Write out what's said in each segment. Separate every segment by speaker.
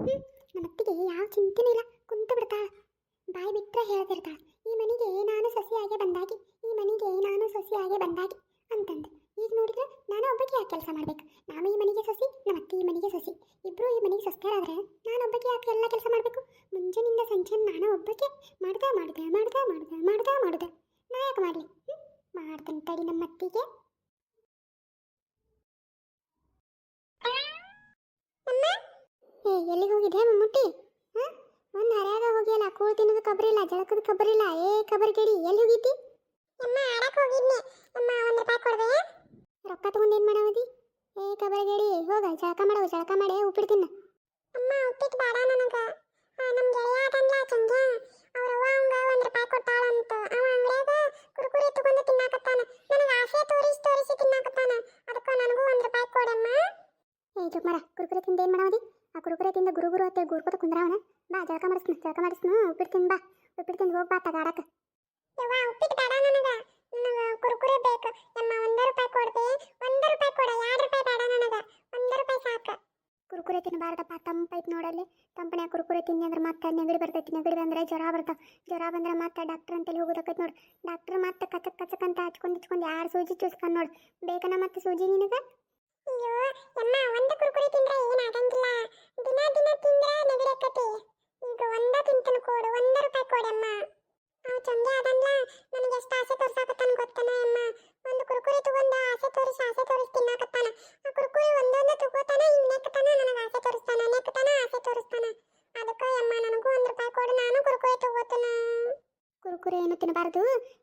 Speaker 1: ನಮ್ಮ ಅತ್ತಿಗೆ ಯಾವ ಚಿಂತೆನೂ ಇಲ್ಲ. ಕುಂತು ಬಿಡ್ತಾಳ. ಬಾಯಿ ಬಿಟ್ಟರೆ ಹೇಳ್ತಿರ್ತಾಳ ಈ ಮನೆಗೆ ನಾನು ಸಸಿಯಾಗೆ ಬಂದಾಗಿ, ಈ ಮನೆಗೆ ನಾನು ಸಸಿಯಾಗೆ ಬಂದಾಗಿ ಅಂತಂದು. ಈಗ ನೋಡಿದ್ರೆ ನಾನು ಒಬ್ಬಕ್ಕೆ ಯಾಕೆ ಕೆಲಸ ಮಾಡ್ಬೇಕು? ನಾನು ಈ ಮನೆಗೆ ಸಸಿ ನಮ್ಮ ಅತ್ತೆ ಈ ಮನೆಗೆ ಸಸಿ. ಇಬ್ಬರು ಈ ಮನೆಗೆ ಸಸ್ತಾರಾದ್ರೆ ನಾನು ಒಬ್ಬಕ್ಕೆ ಯಾಕೆ ಎಲ್ಲ ಕೆಲಸ ಮಾಡಬೇಕು? ಮುಂಜಾನಿಂದ ಸಂಜೆ ನಾನು ಒಬ್ಬಕ್ಕೆ ಮಾಡ್ದ ಮಾಡ್ದೆ ಮಾಡ್ದ ಮಾಡ್ದೆ ಮಾಡ್ದ. ಮಾಡ್ದೆ ನಾ ಯಾಕೆ ಮಾಡಲಿ? ಮಾಡ್ತೀನಿ ತಡಿ ನಮ್ಮ ಅತ್ತಿಗೆ ಏ ಎಲ್ಲಿಗೆ ಹೋಗಿದ್ದೆ ಮಮ್ಮುಟ್ಟಿ ಹಾಂ ಒಂದು ಹರ್ಯಾಗ ಹೋಗಿಯಲ್ಲ ಕೂಳು ತಿನ್ನೋದು ಕಬರಿಲ್ಲ ಜಳಕದ ಕಬರಿಲ್ಲ. ಏ ಕಬರಿ ಕೇಳಿ ಎಲ್ಲಿ ಹೋಗಿದ್ದಿ? ಅಮ್ಮ ಆಡಕ್ಕೆ ಹೋಗಿದ್ನಿ. ಅಮ್ಮ ಒಂದು ರೂಪಾಯಿ ಕೊಡ್ದೆ ರೊಕ್ಕ ತಗೊಂಡು ಏನು ಮಾಡವದಿ? ಏ ಕಬರಿ ಕೇಳಿ ಹೋಗ ಜಳಕ ಮಾಡವು ಜಳಕ ಮಾಡಿ ಉಪ್ಪಿಟ್ಟು ತಿನ್ನ ಅಮ್ಮ ಉಪ್ಪಿಟ್ಟು ಬೇಡ ನನಗೆ. ನಮ್ಮ ಗೆಳೆಯ ತಂದ್ಲ ಚಂದ ಅವ್ರ ಅವ್ವ ಅವಂಗ ಒಂದು ರೂಪಾಯಿ ಕೊಟ್ಟಾಳಂತ. ಅವ ಅಂಗಡ್ಯಾಗ ಕುರುಕುರಿ ತಗೊಂಡು ತಿನ್ನಾಕತ್ತಾನ. ನನಗೆ ಆಸೆ ತೋರಿಸಿ ತೋರಿಸಿ ತಿನ್ನಾಕತ್ತಾನ. ಅದಕ್ಕೆ ನನಗೂ ಒಂದು ರೂಪಾಯಿ ಕೊಡಮ್ಮ. ಏ ಜುಮ್ಮರ ಕುರುಕುರಿ ತಿಂದ ಏನು ಮಾಡವದಿ? ಆ ಕುರುಕುರಿ ತಿಂದ ಗುರು ಅತ್ತೆ ಗುರ್ಕೋತ ಕುಂದ್ರಾವನ? ಬಾ ಜಳಕ ಮಾಡಿಸ್ನು ಜಳಕ ಮಾಡಿಸ್ನು ಉಪ್ಪಿಟ್ಟು ಬಾ ಉಪ್ಪಿಟ್ಟು ತಿಂದು ಹೋಗಿ ಬಾ ತಗಾಡಕ್ಕೆ ಯವ್ವ ಉಪ್ಪಿಟ್ಟು ಬೇಡ ನನಗೆ? ನನಗೆ ಕುರುಕುರಿ ಬೇಕು. ಯಮ್ಮ, ಒಂದು ರೂಪಾಯಿ ಕೊಡ್ದೆ ಒಂದು ರೂಪಾಯಿ ಕೊಡ, ಎರಡು ರೂಪಾಯಿ ಬೇಡ ನನಗೆ. ಒಂದು ರೂಪಾಯಿ ಸಾಕು. ಕುರುಕುರಿ ತಿನ್ನಬಾರ್ದಪ್ಪ ತಂಪೈತ್ ನೋಡಲ್ಲಿ ತಂಪನೆ ಕುರುಕುರೆ ತಿಂದಿ ಅಂದ್ರೆ ಮತ್ತೆ ನೆಗಡಿ ಬರ್ತೈತಿ. ನೆಗಡಿ ಬಂದ್ರೆ ಜ್ವರ ಬರ್ತಾವ. ಜ್ವರ ಬಂದ್ರೆ ಮತ್ತೆ ಡಾಕ್ಟರ್ ಅಂತೇಳಿ ಹೋಗೋದಕ್ಕೈತಿ ನೋಡಿ. ಡಾಕ್ಟರ್ ಮತ್ತೆ ಕಚಕ್ ಕಚಕ್ ಅಂತ ಹಚ್ಕೊಂಡು ಹಚ್ಕೊಂಡು ಯಾರು ಸೂಜಿ ಚೂಸ್ಕೊಂಡು ನೋಡಿ. ಬೇಕನ ಮತ್ತೆ ಸೂಜಿ ನಿನಗೆ? ಅಯ್ಯೋ ಅಮ್ಮ ಒಂದು ಕುರುಕುರೆ ತಿಂದ್ರೆ ಏನಾಗಂಗಿಲ್ಲ ದಿನ ದಿನ ತಿಂದ್ರೆ ನೆಗಡಿ ಆಕತಿ. ಈಗ ಒಂದ ತಿಂತನ ಕೊಡು, ಒಂದ ರೂಪಾಯಿ ಕೊಡಮ್ಮ. ಅವ ಚಂದೆ ಅದನ್ಲ ನನಗೆ ಎಷ್ಟು ಆಸೆ ತೋರ್ಸಾಕತ್ತಾನ ಗೊತ್ತನ ಅಮ್ಮ? ಒಂದು ಕುರುಕುರಿ ತಗೊಂಡ ಆಸೆ ತೋರಿಸಿ ಆಸೆ ತೋರಿಸಿ ತಿನ್ನಾಕತ್ತಾನ. ಆ ಕುರುಕುರಿ ಒಂದೊಂದು ತಗೋತಾನ, ಹಿಂಗ್ ನನಗೆ ಆಸೆ ತೋರಿಸ್ತಾನ, ನೆಕ್ತಾನ, ಆಸೆ ತೋರಿಸ್ತಾನ. ಅದಕ್ಕೆ ಅಮ್ಮ, ನನಗೂ ಒಂದು ರೂಪಾಯಿ ಕೊಡು, ನಾನು ಕುರುಕುರಿ ತಗೋತಾನ. ಕುರುಕುರಿ ಏನು ತಿನ್ನಬಾರ್ದು.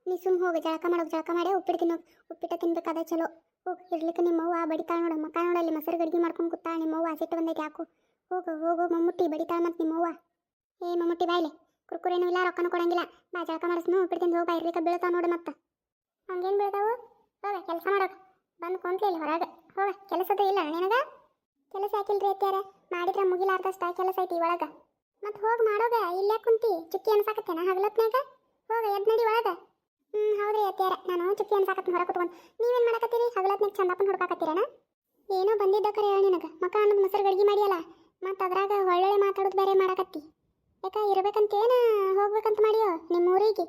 Speaker 1: ನೀ ಸುಮ್ ಹೋಗಿ, ಜಳಕ ಮಾಡೋಕೆ ಜಳಕ ಮಾಡಿ, ಉಪ್ಪಿಟ್ಟು ತಿನ್ನೋ, ಉಪ್ಪಿಟ್ಟು ತಿನ್ಬೇಕಾದ ಚಲೋ. ಹೋಗಿ ಇರ್ಲಿಕ್ಕೆ ನಿಮ್ಮವ್ವ ಬಡಿತಾಳ ನೋಡು ಮಕ್ಕ ನೋಡಲ್ಲಿ ಮೊಸರು ಗಡಿಗೆ ಮಾಡ್ಕೊಂಡು ಕೂತಾ ನಿಮ್ಮವ್ವ ಸಿಟ್ಟು ಬಂದೈತೆ ಯಾಕೋ ಹೋಗು, ಹೋಗೋ ಮಮ್ಮುಟ್ಟಿ ಬಡಿತಾಳ ಮತ್ತು ನಿಮ್ಮವ್ವ ಏ ಮಮ್ಮುಟ್ಟಿ ಬಾಯ್ಲೆ ಕುರ್ಕುರೇನೂ ಇಲ್ಲ, ರೊಕ್ಕನೂ ಕೊಡಂಗಿಲ್ಲ. ಬಾ, ಜಳಕ ಮಾಡಿಸ್ನು ಬಿಡ್ತೀನಿ ಹೋಗಿ ಬಾ ಇರ್ಲಿಕ್ಕೆ ಬೀಳ್ತಾವ ನೋಡು ಮತ್ತೆ. ಹಂಗೇನು ಬೀಳ್ತಾವು ಹೋಗ, ಕೆಲಸ ಮಾಡೋಕೆ. ಬಂದು ಕುಂತ್ಲಿ ಹೊರಗೆ. ಹೋಗ ಕೆಲಸದ ಇಲ್ಲ ನಿನಗ? ಕೆಲಸ ಹಾಕಿಲ್ರಿ ಅತ್ಯಾರ ಮಾಡಿದ್ರೆ ಮುಗಿಲಾರ್ದಷ್ಟ ಕೆಲಸ ಐತಿ ಒಳಗೆ. ಮತ್ತೆ ಹೋಗಿ ಮಾಡೋಗ, ಇಲ್ಲೇ ಕುಂತಿ, ಚುಕ್ಕಿ ಅನ್ಸಾಕತ್ತೇನ ಹಗಲತ್ನಾಗ ಹೋಗ ಎದ್ ನಡಿ ಒಳಗೆ. ಹ್ಞೂ ಹೌದ್ರಿ ಅತ್ಯಾರ ನಾನು ಚುಕ್ಕಿ ಅನ್ಸಾಕತ್ತೆ ಹೊರ ಕುತ್ಕೊಂಡು. ನೀವೇನು ಮಾಡಕತ್ತೀರಿ? ಹಗಲತ್ನಾಗ ಚಂದಪ್ಪನ ಹುಡ್ಕಾಕತ್ತೀರನ? ಏನೋ ಬಂದಿದ್ದ ಕರೆ ಹೇಳಿ ನಿನಗೆ. ಮಕ್ಕ ಅನ್ನೋದು ಮೊಸರು ಗಡಿಗೆ ಮಾಡಿಯಲ್ಲ. ಮತ್ತು ಅದ್ರಾಗ ಒಳ್ಳೊಳ್ಳೆ ಮಾತಾಡೋದು ಬೇರೆ ಮಾಡಕತ್ತಿ. ಯಾಕ ಇರ್ಬೇಕಂತೇನ ಹೋಗ್ಬೇಕಂತ ಮಾಡಿಯೋ ನಿಮ್ಮ ಊರಿಗೆ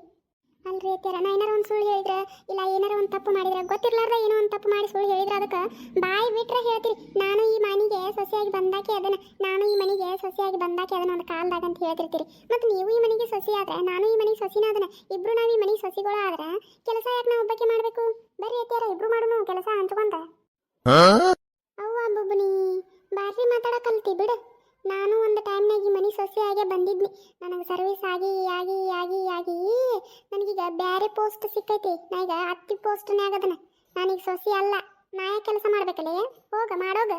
Speaker 1: ಅಲ್ರಿ ಅತ್ಯಾರ ನಾ ಏನಾರ ಒಂದು ಸುಳ್ಳು ಹೇಳಿದ್ರೆ ಇಲ್ಲ ಏನಾರ ಒಂದು ತಪ್ಪು ಮಾಡಿದ್ರೆ ಗೊತ್ತಿರ್ಲಾರ್ದ ಏನೋ ಒಂದು ತಪ್ಪು ಮಾಡಿ ಸುಳ್ಳು ಹೇಳಿದ್ರೆ ಅದಕ್ಕೆ ಬಾಯಿ ಬಿಟ್ರೆ ಹೇಳ್ತೀರಿ. ನಾನು ಈ ಮನೆಗೆ ಸೊಸೆಯಾಗಿ ಬಂದಾಕೆ ಅದನ್ನ ನಾನು ಈ ಮನೆಗೆ ಸೊಸೆಯಾಗಿ ಬಂದಾಕೆ ಅದನ್ನ ಒಂದು ಕಾಲದಾಗ ಅಂತ ಹೇಳ್ತಿರ್ತೀರಿ. ಮತ್ತು ನೀವು ಈ ಮನೆಗೆ ಸೊಸೆ ಆದ್ರೆ ನಾನು ಈ ಮನೆಗೆ ಸೊಸಿನ ಅದನ್ನ ಇಬ್ರು ನಾವು ಈ ಮನೆಗೆ ಸೊಸಿಗಳು ಆದ್ರೆ ಕೆಲಸ ಯಾಕೆ ನಾವು ಒಬ್ಬಕ್ಕೆ ಮಾಡಬೇಕು? ಬರ್ರಿ ಅತ್ಯಾರ ಇಬ್ರು ಮಾಡೋಣ ಕೆಲಸ ಹಂಚ್ಕೊಂತ. ಅವ್ವ ಬೊಬ್ಬನಿ ಬಾರಿ ಮಾತಾಡೋ ಕಲ್ತಿ ಬಿಡು. ನಾನು ಒಂದು ಟೈಮ್ನಾಗ ಈ ಮನೆ ಸೊಸೆಯಾಗೆ ಬಂದಿದ್ನಿ. ನನಗೆ ಸರ್ವಿಸ್ ಆಗಿ ಆಗಿ ಆಗಿ ಆಗಿ ನನಗೀಗ ಬೇರೆ ಪೋಸ್ಟ್ ಸಿಕ್ಕೈತಿ. ನಾ ಈಗ ಹತ್ತಿ ಪೋಸ್ಟ್ನೇ ಅದನ್ನ ನಾನೀಗ ಸೊಸೆ ಅಲ್ಲ. ನಾ ಯಾಕೆ ಕೆಲಸ ಮಾಡ್ಬೇಕಲ್ಲ ಹೋಗ, ಮಾಡೋಗ.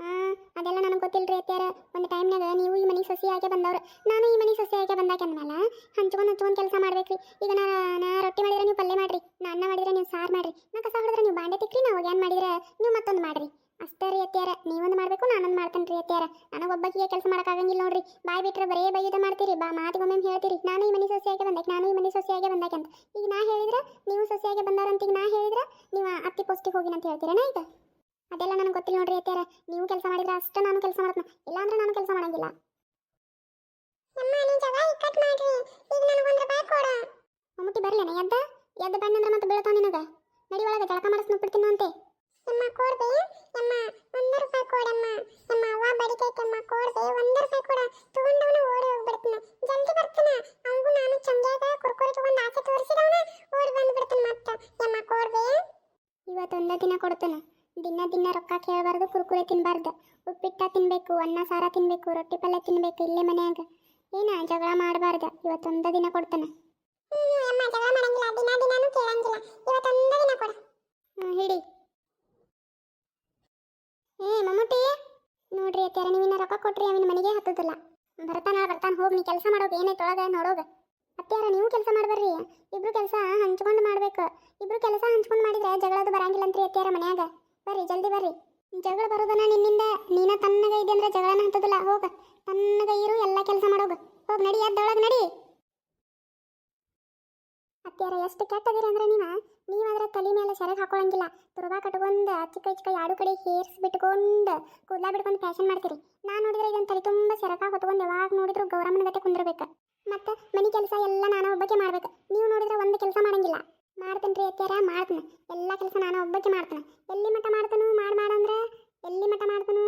Speaker 1: ಹಾಂ, ಅದೆಲ್ಲ ನನಗೆ ಗೊತ್ತಿಲ್ರಿ ಅತ್ಯಾರ ಒಂದು ಟೈಮ್ನಾಗ ನೀವು ಈ ಮನೆ ಸೊಸೆಯಾಗೆ ಬಂದವ್ರು. ನಾನು ಈ ಮನೆ ಸೊಸೆಯಾಗೆ ಬಂದಾಕೆ ಅಂದ್ಮೇಲೆ ಹಂಚ್ಕೊಂಡು ಹಂಚ್ಕೊಂಡು ಕೆಲಸ ಮಾಡ್ಬೇಕ್ರಿ. ಈಗ ನಾ ನಾ ರೊಟ್ಟಿ ಮಾಡಿದ್ರೆ ನೀವು ಪಲ್ಯ ಮಾಡ್ರಿ. ನಾ ಅನ್ನ ಮಾಡಿದ್ರೆ ನೀವು ಸಾರು ಮಾಡ್ರಿ. ನಾ ಕಸ ಹೊಡೆದ್ರೆ ನೀವು ಬಾಂಡೆ ತಿಕ್ರಿ ನಾವು ಏನು ಮಾಡಿದ್ರೆ ನೀವು ಮತ್ತೊಂದು ಮಾಡ್ರಿ. ರೀ ಅತ್ಯಾರ ನೀವೊಂದು ಮಾಡಬೇಕು ನಾನೊಂದು ಮಾಡ್ತೇನೆ ರೀ ಅತ್ಯಾರ ನನಗೆ ಒಬ್ಬಕ್ಕೆ ಕೆಲಸ ಮಾಡೋಕ್ಕಾಗಂಗಿಲ್ಲ ನೋಡ್ರಿ ಬಾಯ್ ಬಿಟ್ರೆ ಬರೇ ಬೈಯದ ಮಾಡ್ತೀರಿ ಬಾ ಮಾತಿಗೊಮ್ಮೆ ಹೇಳ್ತೀರಿ ನಾನು ಈ ಮನೆ ಸೊಸೆಯಾಗೆ ಬಂದೆ ನಾನು ಈ ಮನೆ ಸೊಸೆಯಾಗೆ ಬಂದಕ್ಕೆ ಅಂತ ಈಗ ನಾ ಹೇಳಿದ್ರೆ ನೀವು ಸೊಸೆಯಾಗೆ ಬಂದಾರಂತ ಈಗ ನಾ ಹೇಳಿದ್ರೆ ನೀವು ಅತ್ತಿ ಪೋಸ್ಟಿಗೆ ಹೋಗಿ ಅಂತ ಹೇಳ್ತೀರೇನಾ ಈಗ ಅದೆಲ್ಲ ನನಗೆ ಗೊತ್ತಿಲ್ಲ ನೋಡ್ರಿ ಅತ್ಯಾರ ನೀವು ಕೆಲಸ ಮಾಡಿದ್ರೆ ಅಷ್ಟೇ ನಾನು ಕೆಲಸ ಮಾಡ್ತೀನಿ ಇಲ್ಲಾಂದ್ರೆ ನಾನು ಕೆಲಸ ಮಾಡೋಂಗಿಲ್ಲ ಮಮ್ಮುಟ್ಟಿ ಬರ್ಲೇನ ಎದ್ದ ಎದ್ದ ಬಂದಂದ್ರೆ ಮತ್ತೆ ಬೀಳ್ತಾವ ನಿನಗ ನಡಿ ಒಳಗೆ ಜಳಕ ಮಾಡಿಸ್ ಬಿಡ್ತೀನಿ ಅಂತೆ ಅಮ್ಮ ಕೊಡ್ದೆ ಅಮ್ಮ ಒಂದು ರೂಪಾಯಿ ಕೊಡಮ್ಮ ಅಮ್ಮ ಅವ್ವ ಬಡಿತೈತಮ್ಮ ಕೊಡ್ದೆ ಒಂದು ರೂಪಾಯಿ ಕೊಡ ತಗೊಂಡವನ ಓಡಿ ಹೋಗ್ಬಿಡ್ತಾನ ಜಲ್ದಿ ಬರ್ತಾನ ಅವನಿಗೂ ನಾನು ಚಂದ್ಯಾಗ ಕುರ್ಕುರಿ ತಗೊಂಡು ತೋರಿಸಿದವನ ಓಡಿ ಬಂದ್ಬಿಡ್ತಾನ ಮತ್ತೆ. ಅಮ್ಮ ಕೊಡ್ದೆ ಇವತ್ತೊಂದ ದಿನ ಕೊಡ್ತಾನೆ. ದಿನ ದಿನ ರೊಕ್ಕ ಕೇಳಬಾರ್ದು ಕುರ್ಕುರೆ ತಿನ್ನಬಾರ್ದು ಉಪ್ಪಿಟ್ಟ ತಿನ್ನಬೇಕು ಅನ್ನ ಸಾರ ತಿನ್ಬೇಕು ರೊಟ್ಟಿ ಪಲ್ಯ ತಿನ್ಬೇಕು ಇಲ್ಲೇ ಮನ್ಯಾಗ. ಏನ ಜಗಳ ಮಾಡಬಾರ್ದು. ಇವತ್ತೊಂದ ದಿನ ಕೊಡ್ತಾನೆ. ಹಿಡಿ. ಏ ಮಮ್ಮೂಟಿ. ನೋಡ್ರಿ ಅತ್ಯಾರ ನೀವಿನ್ನ ರೊಕ್ಕ ಕೊಟ್ರಿ ಅವನ ಮನೆಗೆ ಹತ್ತದಿಲ್ಲ. ಬರ್ತಾನ ಬರ್ತಾನ ಹೋಗಿ ನೀ ಕೆಲಸ ಮಾಡೋಕೆ ಏನೈತೆ ಒಳಗೆ ನೋಡೋಗ. ಅತ್ಯಾರ ನೀವು ಕೆಲಸ ಮಾಡ್ಬರ್ರಿ. ಇಬ್ರು ಕೆಲಸ ಹಂಚ್ಕೊಂಡು ಮಾಡ್ಬೇಕು. ಇಬ್ರು ಕೆಲಸ ಹಂಚ್ಕೊಂಡು ಮಾಡಿದ್ರೆ ಜಗಳದು ಬರಂಗಿಲ್ಲ ಅಂತ್ರಿ ಅತ್ಯಾರ ಮನ್ಯಾಗ. ಬರ್ರಿ, ಜಲ್ದಿ ಬರ್ರಿ. ಜಗಳ ಬರೋದನ್ನ ನಿನ್ನಿಂದ? ನೀನ ತನ್ನಗ ಇದೆ ಅಂದ್ರೆ ಜಗಳನ ಹತ್ತದಿಲ್ಲ ಹೋಗ ತನ್ನಗ ಇರು, ಎಲ್ಲ ಕೆಲಸ ಮಾಡೋಗ. ಹೋಗ್, ನಡಿ ಅದ್ದೊಳಗೆ ನಡಿ. ಅತ್ಯಾರ ಎಷ್ಟು ಕೆಟ್ಟದಿರಿ ಅಂದ್ರೆ ನೀವ. ನೀವಾದ್ರೆ ತಲೆ ಮೇಲೆ ಸೆರಗ್ ಹಾಕೊಳಂಗಿಲ್ಲ. ತುರುಬಾ ಕಟ್ಕೊಂಡು ಅಚ್ಚಿಕ ಇಚ್ಚಿಕ ಆಡು ಕಡೆ ಹೇರ್ಸ್ ಬಿಟ್ಕೊಂಡು, ಕೂದಲ ಬಿಟ್ಕೊಂಡು ಫ್ಯಾಷನ್ ಮಾಡ್ತೀರಿ. ನಾನು ನೋಡಿದ್ರೆ ಇದನ್ನ ತಲೆ ತುಂಬ ಸೆರಗ ಹೊತ್ಕೊಂಡು ಯಾವಾಗ ನೋಡಿದ್ರು ಗೌರಮ್ಮನ ಗತೆ ಕುಂದಿರ್ಬೇಕು. ಮತ್ತೆ ಮನೆ ಕೆಲಸ ಎಲ್ಲ ನಾನು ಒಬ್ಬಕ್ಕೆ ಮಾಡ್ಬೇಕು. ನೀವು ನೋಡಿದ್ರೆ ಒಂದು ಕೆಲಸ ಮಾಡಂಗಿಲ್ಲ. ಮಾಡ್ತೇನೆ ರೀ ಅತ್ಯಾರ ಮಾಡ್ತೇನೆ. ಎಲ್ಲ ಕೆಲಸ ನಾನು ಒಬ್ಬಕ್ಕೆ ಮಾಡ್ತೇನೆ. ಎಲ್ಲಿ ಮಠ ಮಾಡ್ತಾನು, ಮಾಡಿ ಮಾಡಂದ್ರೆ ಎಲ್ಲಿ ಮಠ ಮಾಡ್ತಾನು?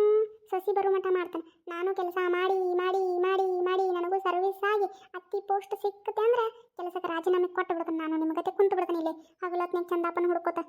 Speaker 1: ಸಸಿ ಬರು ಮಠ ಮಾಡ್ತಾನೆ. ನಾನು ಕೆಲಸ ಮಾಡಿ ಮಾಡಿ ಮಾಡಿ ಮಾಡಿ ನನಗೂ ಸರ್ವಿಸ್ ಆಗಿ ಅತ್ತಿ ಪೋಸ್ಟ್ ಸಿಕ್ಕತ್ತೆ ಅಂದ್ರೆ ಕೆಲಸಕ್ಕೆ ರಾಜೀನಾಮೆ ಕೊಟ್ಟು ಬಿಡ್ತಾನೆ. ನಾನು ನಿಮ್ಮ ಗತೆ ಕುಂತು ಬಿಡ್ತಾನೆ ಇಲ್ಲಿ. ಹಗಲತ್ನಾಗ ಚಂದಾಪನ ಹುಡ್ಕೋತ.